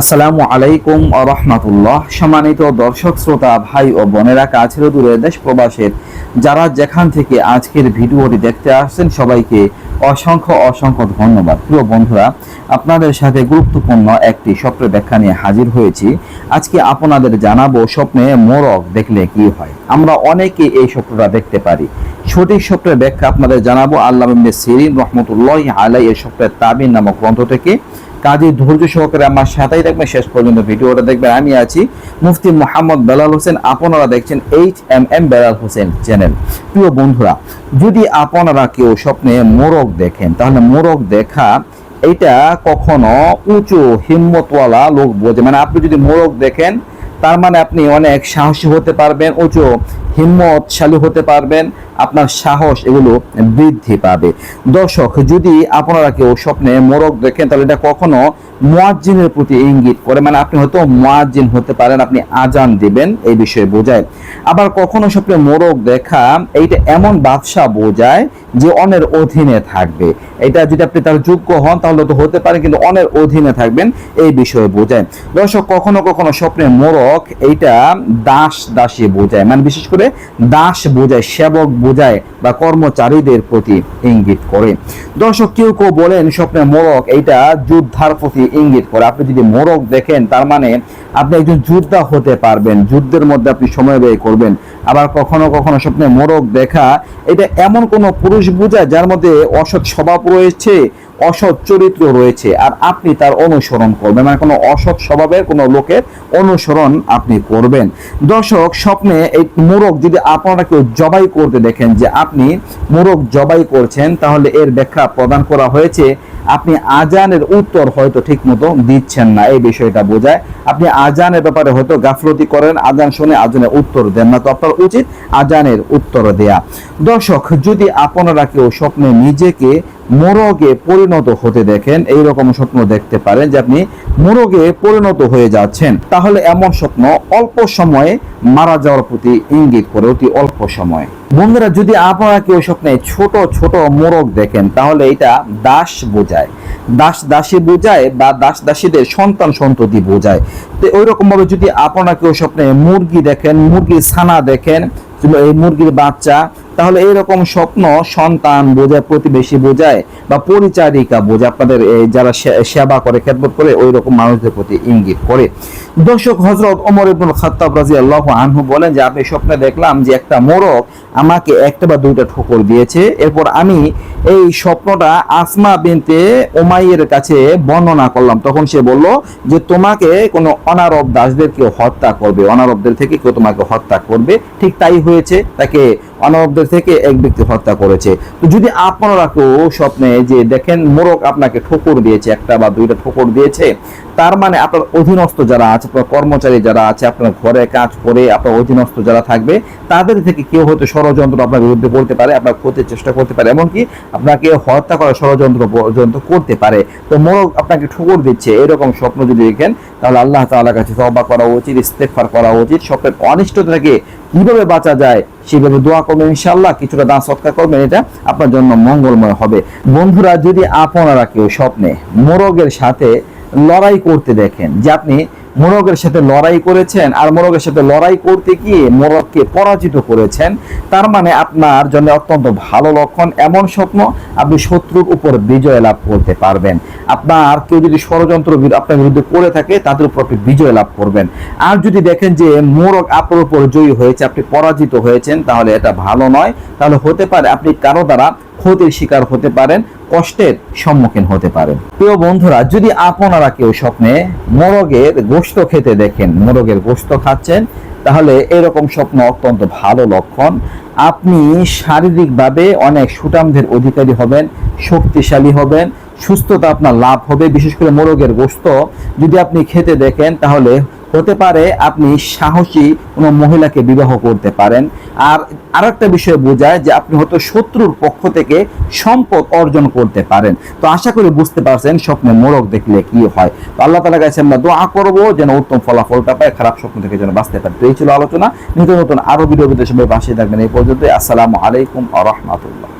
আসসালামু আলাইকুম রহমতুল্লাহ। সম্মানিত দর্শক, শ্রোতা, ভাই ও বোনেরা, কাছের দূরে দেশ প্রবাসের যারা যেখান থেকে আজকের ভিডিওটি দেখতে আসছেন, সবাইকে অসংখ্য অসংখ্য ধন্যবাদ। প্রিয় বন্ধুরা, আপনাদের সাথে গুরুত্বপূর্ণ একটি স্বপ্নের ব্যাখ্যা নিয়ে হাজির হয়েছি। আজকে আপনাদের জানাব স্বপ্নে মোরগ দেখলে কি হয়? আমরা অনেকে এই স্বপ্নটা দেখতে পারি। সঠিক স্বপ্নের ব্যাখ্যা আপনাদের জানাব আল্লাহ সিরিন রহমতুল্লাহ আলাই এই স্বপ্নের তাবিন নামক গ্রন্থ থেকে। কাজী ধৈর্য সহকারে আমার সাথেই থাকবেন। শেষ পর্যন্ত ভিডিওটা দেখবেন। আমি আছি মুফতি মোহাম্মদ বেলাল হোসেন। আপনারা দেখছেন H M M Belal Hossain channel. প্রিয় বন্ধুরা, যদি আপনারা কেউ স্বপ্নে মোরগ দেখেন, তাহলে মোরগ দেখা এটা কখনো উঁচু, হিম্মতওয়ালা লোক বোঝে। মানে আপনি যদি মোরগ দেখেন, তার মানে আপনি অনেক সাহসী হতে পারবেন উঁচু। হিম্মতশালী হতে পারবেন, আপনার সাহস এগুলো বৃদ্ধি পাবে। দর্শক, যদি আপনারা কেউ স্বপ্নে মোরগ দেখেন, তাহলে এটা কখনো মুয়াজ্জিনের প্রতি ইঙ্গিত করে মানে আপনি হয়তো মুয়াজ্জিন হতে পারেন, আপনি আজান দিবেন, এই বিষয়ে বোঝায়। আবার কখনো স্বপ্নে মোরগ দেখা, এইটা এমন বাদশাহ বোঝায় যে অনের অধীনে থাকবে। এটা যদি আপনি তার যোগ্য হন, তাহলে তো হতে পারে, কিন্তু অনের অধীনে থাকবেন, এই বিষয়ে বোঝায়। দর্শক, কখনো কখনো স্বপ্নে মোরগ এইটা দাস দাসী বোঝায়। মানে বিশেষ করে দাস বোঝায়, সেবক বোঝায় বা কর্মচারীদের প্রতি ইঙ্গিত করে। দর্শক, কেউ কেউ বলেন, স্বপ্নে মোরগ, এইটা যোদ্ধার প্রতি ইঙ্গিত করে। আপনি যদি মোরগ দেখেন, তার মানে আপনি একজন যোদ্ধা হতে পারবেন। যুদ্ধের মধ্যে আপনি সময় ব্যয় করবেন। আবার কখনো কখনো স্বপ্নে মোরগ দেখা, এটা এমন কোনো পুরুষ বোঝায়, যার মধ্যে অসৎ স্বভাব রয়েছে অসৎ চরিত্র রয়েছে আর আপনি তার অনুসরণ করবেন। মানে কোনো অসৎ স্বভাবের কোনো লোকের অনুসরণ আপনি করবেন। দর্শক, স্বপ্নে এই মোরগ যদি আপনারা কেউ জবাই করতে দেখেন যে আপনি মোরগ জবাই করছেন, তাহলে এর ব্যাখ্যা প্রদান করা হয়েছে, আপনি আজানের উত্তর হয়তো ঠিক মতো দিচ্ছেন না, এই বিষয়টা বোঝায়। আপনি আজানের ব্যাপারে হয়তো গাফলতি করেন আজান শুনে আজানের উত্তর দেন না, তো আপনার উচিত আজানের উত্তর দেয়া। দর্শক, যদি আপনারা কেউ স্বপ্নে নিজেকে মোরগে পরিণত হতে দেখেন। এই রকম স্বপ্ন দেখতে পারেন যে আপনি মোরগে পরিণত হয়ে যাচ্ছেন। তাহলে এমন স্বপ্ন অল্প সময়ে মারা যাওয়ার প্রতি ইঙ্গিত করে, অতি অল্প সময়। বন্ধুরা, যদি আপনারা কেউ স্বপ্নে ছোট ছোট মোরগ দেখেন, তাহলে এটা দাস বোঝায়। দাস দাসী বোঝায় বা দাস দাসীদের সন্তান সন্ততি বোঝায়। তো ওই রকম ভাবে যদি আপনারা কেউ স্বপ্নে মুরগি দেখেন, মুরগির ছানা দেখেন এই মুরগির বাচ্চা তাহলে এইরকম স্বপ্ন সন্তান বোঝায়, প্রতিবেশী বোঝায় বা পরিচারিকা বোঝায়, আপনাদের যারা সেবা করে, খেদমত করে ওই রকম মানুষদের প্রতি ইঙ্গিত করে। দর্শক হজরত ওমর ইবনুল খাত্তাব রাদিয়াল্লাহু আনহু বলেন যে, আমি স্বপ্নে দেখলাম যে একটা মোরগ আমাকে একটা বা দুইটা ঠোকর দিয়েছে। এরপর আমি এই স্বপ্নটা আসমা বিনতে ওমাইয়ের কাছে বর্ণনা করলাম। তখন সে বলল যে, তোমাকে কোনো অনারব দাসদের কেউ হত্যা করবে। অনারবদের থেকে কেউ তোমাকে হত্যা করবে। ঠিক তাই হয়েছে। তাকে অনারবদের থেকে এক ব্যক্তি হত্যা করেছে। তো যদি আপনারা কেউ স্বপ্নে যে দেখেন, মোরগ আপনাকে ঠোকর দিয়েছে, একটা বা দুইটা ঠোকর দিয়েছে, তার মানে আপনার অধীনস্থ যারা আছে, আপনার কর্মচারী যারা আছে, আপনার ঘরে কাজ করে আপনার অধীনস্থ যারা থাকবে, তাদের থেকে কেউ হয়তো ষড়যন্ত্র আপনার বিরুদ্ধে করতে পারে, আপনার ক্ষতির চেষ্টা করতে পারে। এমনকি আপনাকে হত্যা করার ষড়যন্ত্র পর্যন্ত করতে পারে। তো মোরগ আপনাকে ঠুকুর দিচ্ছে, এরকম স্বপ্ন যদি দেখেন, তাহলে আল্লাহ তাআলার কাছে তওবা করা উচিত, ইস্তেগফার করা উচিত। স্বপ্নের অনিষ্টতা থেকে কীভাবে বাঁচা যায় সেভাবে দোয়া করবেন ইনশাল্লাহ কিছুটা দান সৎকার করবেন, এটা আপনার জন্য মঙ্গলময় হবে। বন্ধুরা, যদি আপনারা কেউ স্বপ্নে মোরগের সাথে লড়াই করতে দেখেন যে আপনি মোরগের সাথে লড়াই করেছেন আর মোরগের সাথে লড়াই করতে গিয়ে মোরগকে পরাজিত করেছেন। তার মানে আপনার জন্য অত্যন্ত ভালো লক্ষণ, এমন স্বপ্ন আপনি শত্রুর উপর বিজয় লাভ করতে পারবেন। আপনার কেউ যদি ষড়যন্ত্র আপনার বিরুদ্ধে করে থাকে, তাদের উপর আপনি বিজয় লাভ করবেন। আর যদি দেখেন যে মোরগ আপনার উপর জয়ী হয়েছে, আপনি পরাজিত হয়েছেন, তাহলে এটা ভালো নয়। তাহলে হতে পারে আপনি কারও দ্বারা ক্ষতির শিকার হতে পারেন, কষ্টের সম্মুখীন হতে পারেন। প্রিয় বন্ধুরা, যদি আপনারা কেউ স্বপ্নে মোরগের গোস্ত খেতে দেখেন, মোরগের গোস্ত খাচ্ছেন, তাহলে এরকম স্বপ্ন অত্যন্ত ভালো লক্ষণ। আপনি শারীরিকভাবে অনেক সুটামদের অধিকারী হবেন, শক্তিশালী হবেন, সুস্থতা আপনার লাভ হবে, বিশেষ করে মোরগের গোস্ত যদি আপনি খেতে দেখেন, তাহলে হতে পারে আপনি সাহসী কোনো মহিলাকে বিবাহ করতে পারেন। আর আরেকটা বিষয় বোঝায় যে আপনি হয়তো শত্রুর পক্ষ থেকে সম্পদ অর্জন করতে পারেন। তো আশা করি বুঝতে পারছেন স্বপ্নে মোরগ দেখলে কি হয়। তো আল্লাহ তালা কাছে আমরা দোয়া করব যেন উত্তম ফলাফলটা পায়, খারাপ স্বপ্ন থেকে যেন বাঁচতে পারে। তো এই ছিল আলোচনা। নতুন নতুন আরও ভিডিও সবাই পাশে থাকবেন। এই পর্যন্ত আসসালামু আলাইকুম আ রহমাতুল্লাহ।